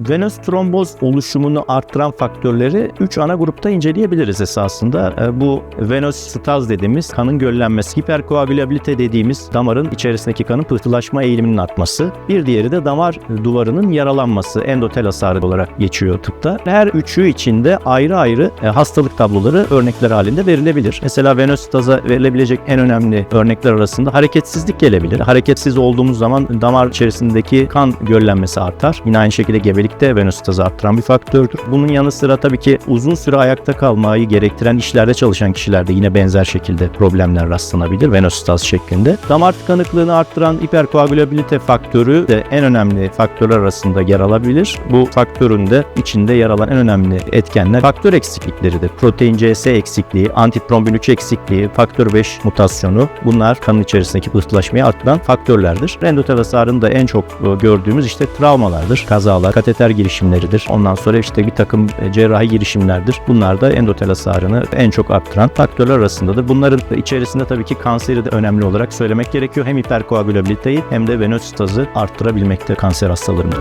Venöz tromboz oluşumunu arttıran faktörleri 3 ana grupta inceleyebiliriz esasında. E, Bu venöz staz dediğimiz kanın göllenmesi, hiperkoagülabilite dediğimiz damarın içerisindeki kanın pıhtılaşma eğiliminin artması. Bir diğeri de damar duvarının yaralanması, endotel hasarı olarak geçiyor tıpta. Her üçü içinde ayrı ayrı e, hastalık tabloları örnekler halinde verilebilir. Mesela venöz staza verilebilecek en önemli örnekler arasında hareketsizlik gelebilir. Hareketsiz olduğumuz zaman damar içerisindeki kan göllenmesi artar. Yine aynı şekilde gebelikte venöz arttıran bir faktördür. Bunun yanı sıra tabii ki uzun süre ayakta kalmayı gerektiren işlerde çalışan kişilerde yine benzer şekilde problemler rastlanabilir venöz şeklinde. Damar tıkanıklığını arttıran hiperkoagülabilite faktörü de en önemli faktörler arasında yer alabilir. Bu faktörün de içinde yer alan en önemli etkenler faktör eksiklikleridir. Protein CS eksikliği, antitrombin 3 eksikliği, faktör 5 mutasyonu bunlar kanın içerisindeki pıhtılaşmayı arttıran faktörlerdir. Endotel hasarını da en çok e, gördüğümüz işte travmalardır, kazalar, kateter girişimleridir. Ondan sonra işte bir takım e, cerrahi girişimlerdir. Bunlar da endotel hasarını en çok arttıran faktörler arasındadır. Bunların içerisinde tabii ki kanseri de önemli olarak söylemek gerekiyor. Hem hiperkoagülabiliteyi hem de venöz stazı arttırabilmekte kanser hastalarında.